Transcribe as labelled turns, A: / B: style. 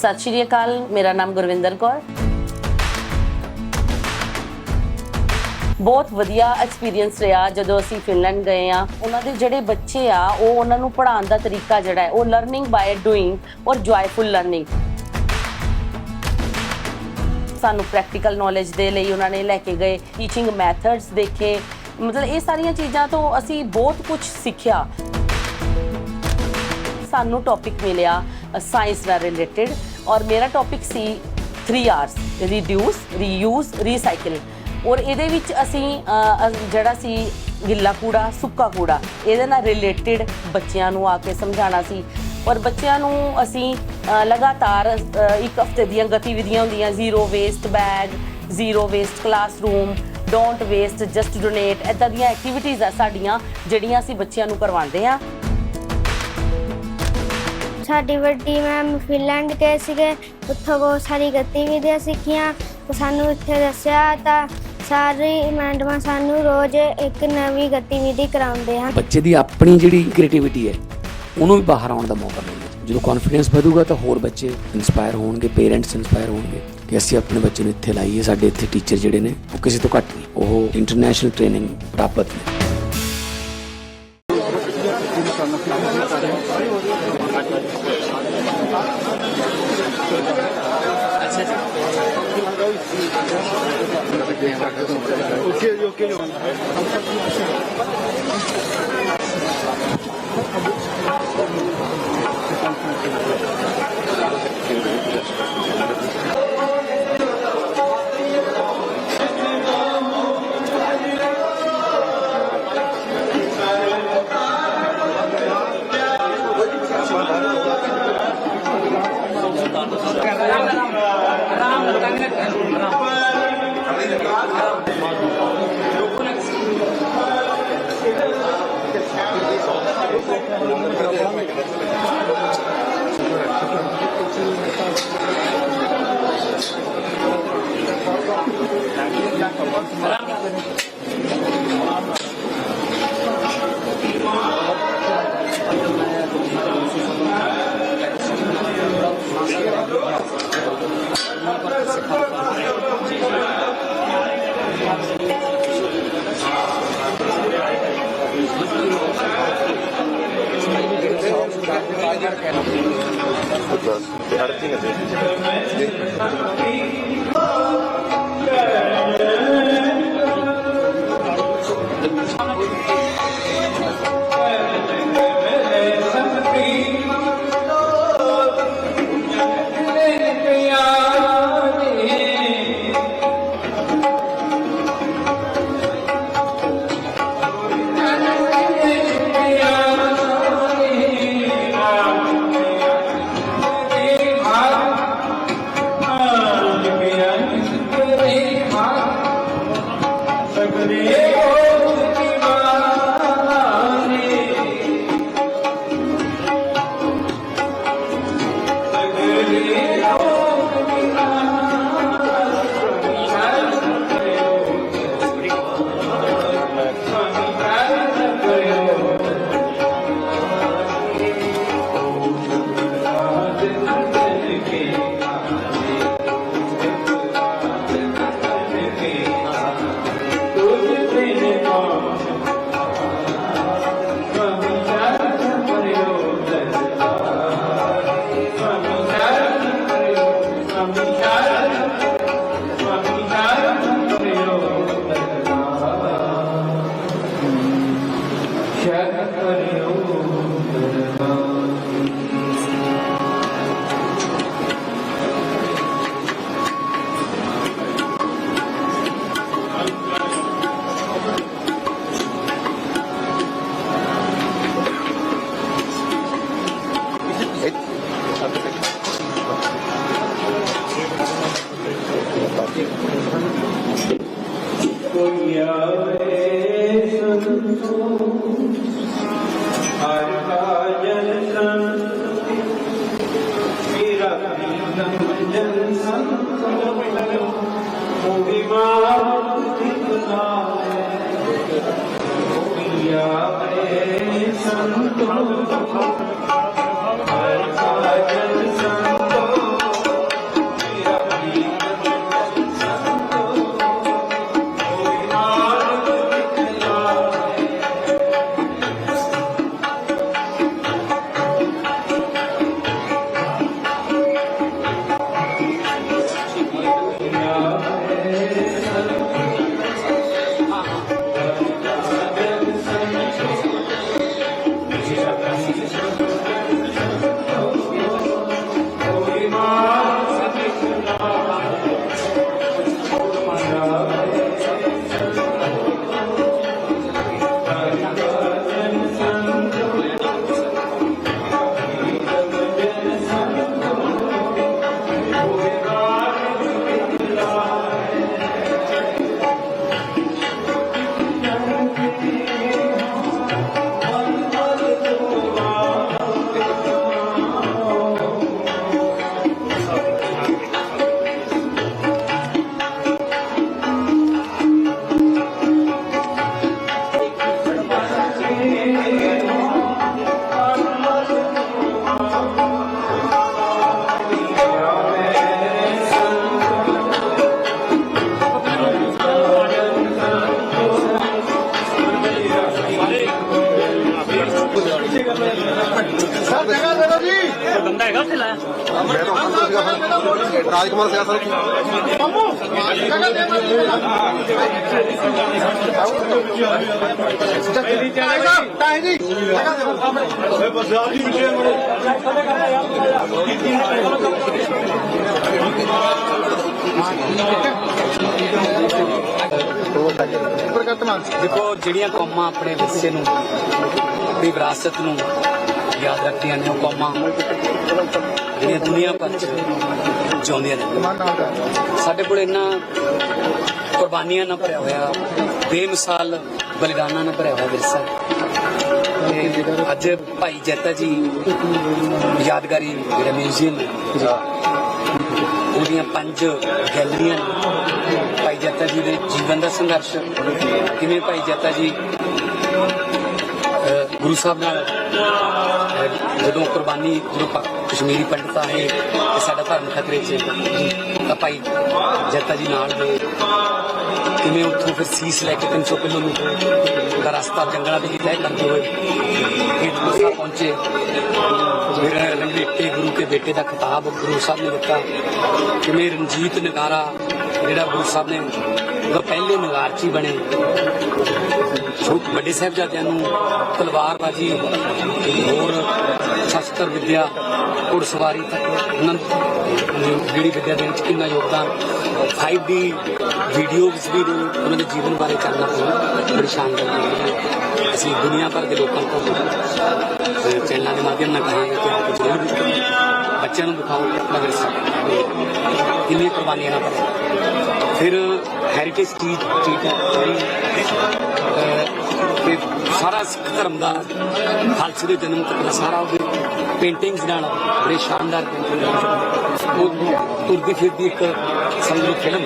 A: ਸਤਿ ਸ਼੍ਰੀ ਅਕਾਲ, ਮੇਰਾ ਨਾਮ ਗੁਰਵਿੰਦਰ ਕੌਰ। ਬਹੁਤ ਵਧੀਆ ਐਕਸਪੀਰੀਅੰਸ ਰਿਹਾ ਜਦੋਂ ਅਸੀਂ ਫਿਨਲੈਂਡ ਗਏ ਆ ਉਹਨਾਂ ਦੇ ਜਿਹੜੇ ਬੱਚੇ ਆ, ਉਹ ਉਹਨਾਂ ਨੂੰ ਪੜ੍ਹਾਉਣ ਦਾ ਤਰੀਕਾ ਜਿਹੜਾ ਹੈ, ਉਹ ਲਰਨਿੰਗ ਬਾਈ ਡੂਇੰਗ ਔਰ ਜੋਇਫੁਲ ਲਰਨਿੰਗ ਸਾਨੂੰ ਪ੍ਰੈਕਟੀਕਲ ਨੌਲੇਜ ਦੇ ਲਈ ਉਹਨਾਂ ਨੇ ਲੈ ਕੇ ਗਏ ਟੀਚਿੰਗ ਮੈਥਡਸ ਦੇਖੇ। ਮਤਲਬ ਇਹ ਸਾਰੀਆਂ ਚੀਜ਼ਾਂ ਤੋਂ ਅਸੀਂ ਬਹੁਤ ਕੁਝ ਸਿੱਖਿਆ। ਸਾਨੂੰ ਟੌਪਿਕ ਮਿਲਿਆ ਸਾਇੰਸ ਨਾਲ ਰਿਲੇਟਡ ਔਰ ਮੇਰਾ ਟੌਪਿਕ ਸੀ 3 ਆਰਸ ਰਿਡਿਊਸ ਰੀਯੂਜ਼ ਰੀਸਾਈਕਲ ਔਰ ਇਹਦੇ ਵਿੱਚ ਅਸੀਂ ਜਿਹੜਾ ਸੀ ਗਿੱਲਾ ਕੂੜਾ, ਸੁੱਕਾ ਕੂੜਾ, ਇਹਦੇ ਨਾਲ ਰਿਲੇਟਡ ਬੱਚਿਆਂ ਨੂੰ ਆ ਕੇ ਸਮਝਾਉਣਾ ਸੀ। ਔਰ ਬੱਚਿਆਂ ਨੂੰ ਅਸੀਂ ਲਗਾਤਾਰ ਇੱਕ ਹਫ਼ਤੇ ਦੀਆਂ ਗਤੀਵਿਧੀਆਂ ਹੁੰਦੀਆਂ zero waste bag zero waste classroom don't waste just donate ਇਦਾਂ ਦੀਆਂ ਐਕਟੀਵਿਟੀਜ਼ ਆ ਸਾਡੀਆਂ, ਜਿਹੜੀਆਂ ਅਸੀਂ ਬੱਚਿਆਂ ਨੂੰ ਕਰਵਾਉਂਦੇ ਆ
B: ਸਾਡੀ ਵੱਡੀ ਮੈਮ ਫਿਨਲੈਂਡ ਗਏ ਸੀਗੇ, ਉੱਥੋਂ ਬਹੁਤ ਸਾਰੀ ਗਤੀਵਿਧੀਆਂ ਸਿੱਖੀਆਂ, ਤੇ ਸਾਨੂੰ ਇੱਥੇ ਦੱਸਿਆ ਤਾਂ ਸਾਰੇ ਮੈਡਮਾਂ ਸਾਨੂੰ ਰੋਜ਼ ਇੱਕ ਨਵੀਂ ਗਤੀਵਿਧੀ ਕਰਾਉਂਦੇ ਹਨ।
C: ਬੱਚੇ ਦੀ ਆਪਣੀ ਜਿਹੜੀ ਕ੍ਰੀਏਟੀਵਿਟੀ ਹੈ, ਉਹਨੂੰ ਵੀ ਬਾਹਰ ਆਉਣ ਦਾ ਮੌਕਾ ਮਿਲਦਾ ਜਦੋਂ ਕੌਨਫੀਡੈਂਸ ਵਧੂਗਾ ਤਾਂ ਹੋਰ ਬੱਚੇ ਇਨਸਪਾਇਰ ਹੋਣਗੇ ਪੇਰੈਂਟਸ ਇਨਸਪਾਇਰ ਹੋਣਗੇ ਕਿ ਅਸੀਂ ਆਪਣੇ ਬੱਚੇ ਨੂੰ ਇੱਥੇ ਲਾਈਏ, ਸਾਡੇ ਇੱਥੇ ਟੀਚਰ ਜਿਹੜੇ ਨੇ, ਉਹ ਕਿਸੇ ਤੋਂ ਘੱਟ ਨਹੀਂ, ਉਹ ਇੰਟਰਨੈਸ਼ਨਲ ਟ੍ਰੇਨਿੰਗ ਪ੍ਰਾਪਤ ਨੇ।
D: Okay Ram Ram Thank you. ਹਰ ਕਾਜਨ ਸੰਤ
E: ਮੈਂ ਤਾਂ ਉੱਪਰ ਸੀਗਾ ਸਰ ਰਾਜਕੁਮਾਰ ਸੀਗਾ ਸਰ
F: ਦੇਖੋ ਜਿਹੜੀਆਂ ਕੌਮਾਂ ਆਪਣੇ ਵਿਰਸੇ ਨੂੰ ਆਪਣੀ ਵਿਰਾਸਤ ਨੂੰ ਯਾਦ ਰੱਖਦੀਆਂ ਨੇ ਉਹ ਕੌਮਾਂ। ਜਿਹੜੀਆਂ ਦੁਨੀਆ ਭਰ ਚ ਜਿਉਂਦੀਆਂ ਨੇ। ਸਾਡੇ ਕੋਲ ਇੰਨਾ ਕੁਰਬਾਨੀਆਂ ਨਾਲ ਭਰਿਆ ਹੋਇਆ, ਬੇਮਿਸਾਲ ਬਲੀਦਾਨਾਂ ਨਾਲ ਭਰਿਆ ਹੋਇਆ ਵਿਰਸਾ ਅੱਜ ਭਾਈ ਜੈਤਾ ਜੀ ਯਾਦਗਾਰੀ ਜਿਹੜਾ ਮਿਊਜ਼ੀਅਮ ਉਹਦੀਆਂ ਪੰਜ ਗੈਲਰੀਆਂ ਨੇ। ਭਾਈ ਜੈਤਾ ਜੀ ਦੇ ਜੀਵਨ ਦਾ ਸੰਘਰਸ਼। ਕਿਵੇਂ ਭਾਈ ਜੈਤਾ ਜੀ ਗੁਰੂ ਸਾਹਿਬ ਨਾਲ ਜਦੋਂ ਕੁਰਬਾਨੀ ਜਦੋਂ ਕਸ਼ਮੀਰੀ ਪੰਡਤ ਆਏ ਕਿ ਸਾਡਾ ਧਰਮ ਖਤਰੇ 'ਚ ਤਾਂ ਭਾਈ ਜੱਤਾ ਜੀ ਨਾਲ ਗਏ। ਕਿਵੇਂ ਉੱਥੋਂ ਫਿਰ ਸੀਸ ਲੈ ਕੇ 300 ਕਿਲੋਮੀਟਰ ਦਾ ਰਸਤਾ ਜੰਗਲਾਂ ਦੇ ਵਿੱਚ ਤੈਅ ਕਰਦੇ ਹੋਏ। ਗੁਰੂ ਸਾਹਿਬ ਪਹੁੰਚੇ। ਫਿਰ ਰੰਗੀਟੇ ਗੁਰੂ ਕੇ ਬੇਟੇ ਦਾ ਖਿਤਾਬ ਗੁਰੂ ਸਾਹਿਬ ਨੇ ਦਿੱਤਾ। ਕਿਵੇਂ ਰਣਜੀਤ ਨਗਾਰਾ, ਜਿਹੜਾ ਗੁਰੂ ਸਾਹਿਬ ਨੇ ਉਹ ਪਹਿਲੇ ਨਗਾਰਚੀ ਬਣੇ। ਛੋਟ ਵੱਡੇ ਸਾਹਿਬਜ਼ਾਦਿਆਂ ਨੂੰ ਤਲਵਾਰਬਾਜ਼ੀ ਹੋਰ ਸ਼ਸਤਰ ਵਿਦਿਆ, ਘੁੜਸਵਾਰੀ ਤੱਕ ਉਹਨਾਂ ਨੂੰ ਜਿਹੜੀ ਵਿਦਿਆ ਦੇਣ ਚ ਕਿੰਨਾ ਯੋਗਦਾਨ। 5D ਵੀਡੀਓਜ਼ ਵੀ ਨੇ ਉਹਨਾਂ ਦੇ ਜੀਵਨ ਬਾਰੇ ਕਰਨਾ ਪਊ ਬੜੀ ਸ਼ਾਨਦਾਰ ਹੈ। ਅਸੀਂ ਦੁਨੀਆ ਭਰ ਦੇ ਲੋਕਾਂ ਤੋਂ ਚੈਨਲਾਂ ਦੇ ਮਾਧਿਅਮ ਨਾਲ ਕਹਾਂਗੇ ਕਿ ਆਪ ਜ਼ਰੂਰ ਬੱਚਿਆਂ ਨੂੰ ਦਿਖਾਓ ਕਿ ਆਪਣਾ ਕਿੰਨੀ ਕੁਰਬਾਨੀਆਂ ਨਾਲ ਭਰਿਆ ਫਿਰ ਹੈਰੀਟੇਜ ਸਟਰੀਟ ਸਟਰੀਟ ਹੈ, ਸਾਰਾ ਸਿੱਖ ਧਰਮ ਦਾ ਖਾਲਸੇ ਦੇ ਜਨਮ ਤੱਕ ਦਾ ਸਾਰਾ ਉਹਦੇ ਪੇਂਟਿੰਗਸ ਨਾਲ ਬੜੇ ਸ਼ਾਨਦਾਰ ਪੇਂਟਿੰਗ ਉਹ ਤੁਰਦੀ ਫਿਰਦੀ ਇੱਕ ਸਮਝੋ ਫਿਲਮ।